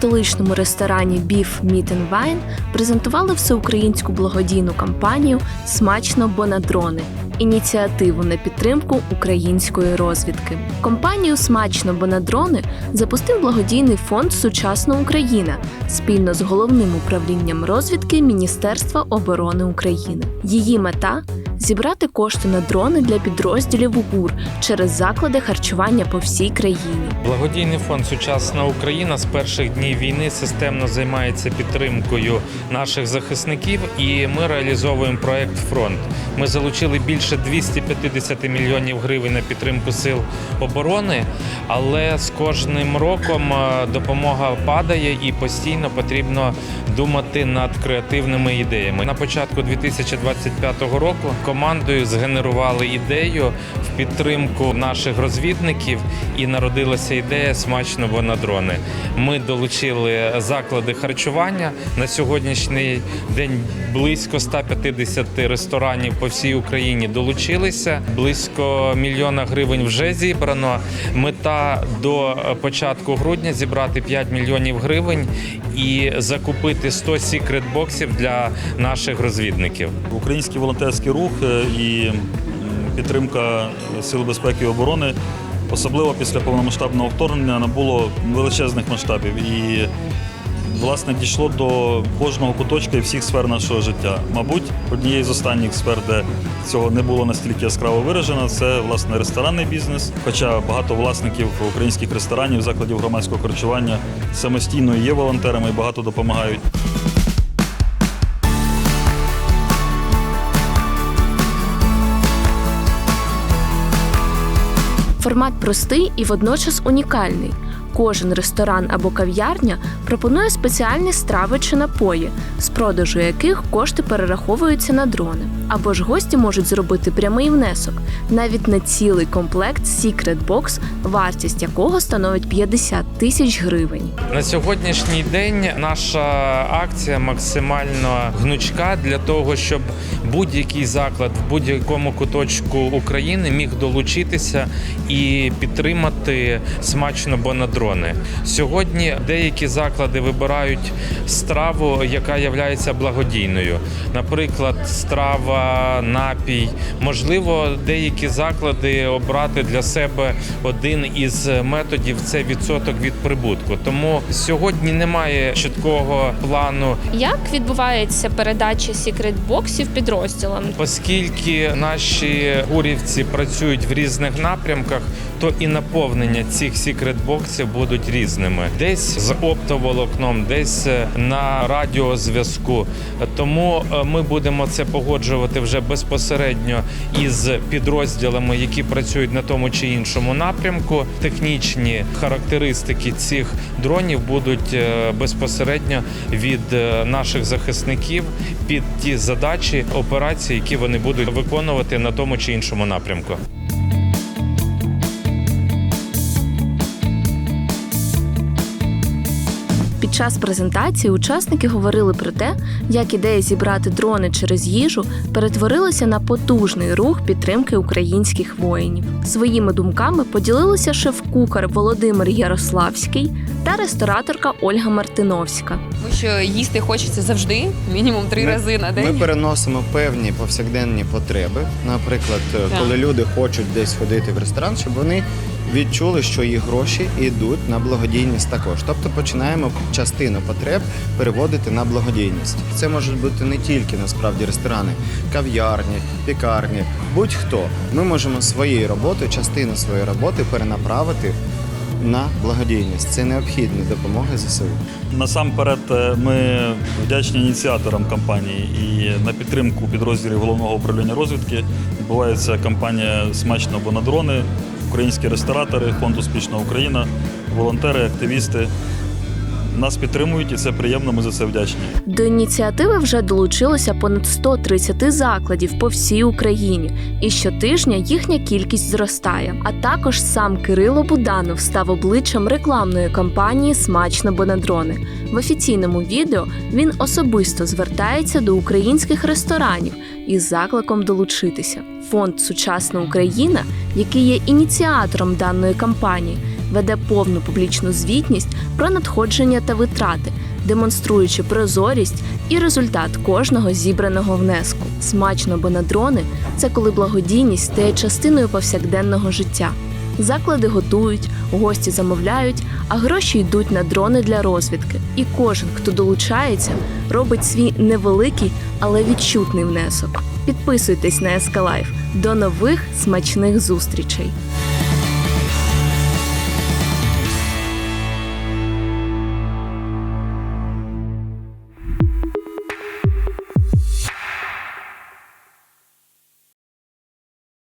столичному ресторані Біф Meat and Wine презентували всеукраїнську благодійну кампанію Смачно бо на дрони. Ініціативу на підтримку української розвідки. Компанію Смачно бо на дрони запустив благодійний фонд Сучасна Україна спільно з головним управлінням розвідки Міністерства оборони України. Її мета зібрати кошти на дрони для підрозділів ГУР через заклади харчування по всій країні. Благодійний фонд Сучасна Україна з перших днів війни системно займається підтримкою наших захисників, і ми реалізовуємо проект Фронт. Ми залучили більше 250 мільйонів гривень на підтримку сил оборони, але з кожним роком е, допомога падає і постійно потрібно думати над креативними ідеями. На початку 2025 року командою згенерували ідею в підтримку наших розвідників і народилася ідея смачно бо на дрони. Ми долучили заклади харчування на сьогоднішній день. Близько 150 ресторанів по всій Україні долучилися. Близько мільйона гривень вже зібрано. Мета до початку грудня зібрати 5 мільйонів гривень і закупити 100 секрет-боксів для наших розвідників. Український волонтерський рух е, і підтримка Сил безпеки і оборони, особливо після повномасштабного вторгнення, набуло величезних масштабів і власне дійшло до кожного куточка і всіх сфер нашого життя. Мабуть, однією з останніх сфер, де цього не було настільки яскраво виражено, це власне ресторанний бізнес. Хоча багато власників українських ресторанів, закладів громадського харчування самостійно є волонтерами і багато допомагають. Формат простий і водночас унікальний. Кожен ресторан або кав'ярня пропонує спеціальні страви чи напої, з продажу яких кошти перераховуються на дрони. Або ж гості можуть зробити прямий внесок, навіть на цілий комплект Secret Box, вартість якого становить 50 тисяч гривень. На сьогоднішній день наша акція максимально гнучка для того, щоб будь-який заклад в будь-якому куточку України міг долучитися і підтримати смачно бонадрони. Сьогодні деякі заклади вибирають страву, яка є благодійною. Наприклад, страва, напій. Можливо, деякі заклади обрати для себе один із методів це відсоток від прибутку. Тому сьогодні немає чіткого плану Як відбувається передача секрет-боксів підрозділам? Оскільки наші гурівці працюють в різних напрямках, то і наповнення цих секрет-боксів будуть різними. Десь з оптоволокном, десь е, на радіозв'язку. Тому е, ми будемо це погоджувати вже безпосередньо із підрозділами, які працюють на тому чи іншому напрямку. Технічні характеристики цих дронів будуть е, безпосередньо від наших захисників під ті задачі операції, які вони будуть виконувати на тому чи іншому напрямку. Під час презентації учасники говорили про те, як ідея зібрати дрони через їжу перетворилася на потужний рух підтримки українських воїнів. Своїми думками поділилися шеф-кухар Володимир Ярославський та рестораторка Ольга Мартиновська. Тому що їсти хочеться завжди, мінімум три Ми- рази на день. Ми переносимо певні повсякденні потреби. Наприклад, Так. коли люди хочуть десь ходити в ресторан, щоб вони відчули, що їх гроші йдуть на благодійність також. Тобто починаємо частину потреб переводити на благодійність. Це можуть бути не тільки насправді ресторани, кав'ярні, пікарні, будь-хто. Ми можемо своєю роботою, частину своєї роботи перенаправити на благодійність. Це необхідна допомога ЗСУ. Насамперед, е, ми вдячні ініціаторам кампанії і на підтримку підрозділів головного управління розвідки відбувається кампанія Смачно або на дрони, українські ресторатори, фонд Успішна Україна, волонтери, активісти. Нас підтримують і це приємно. Ми за це вдячні. До ініціативи вже долучилося понад 130 закладів по всій Україні, і щотижня їхня кількість зростає. А також сам Кирило Буданов став обличчям рекламної кампанії Смачно бо на дрони. В офіційному відео він особисто звертається до українських ресторанів із закликом долучитися. Фонд Сучасна Україна, який є ініціатором даної кампанії, веде повну публічну звітність про надходження та витрати, демонструючи прозорість і результат кожного зібраного внеску. Смачно, бо на дрони це коли благодійність стає частиною повсякденного життя. Заклади готують, гості замовляють, а гроші йдуть на дрони для розвідки. І кожен, хто долучається, робить свій невеликий, але відчутний внесок. Підписуйтесь на Ескалайф. До нових смачних зустрічей!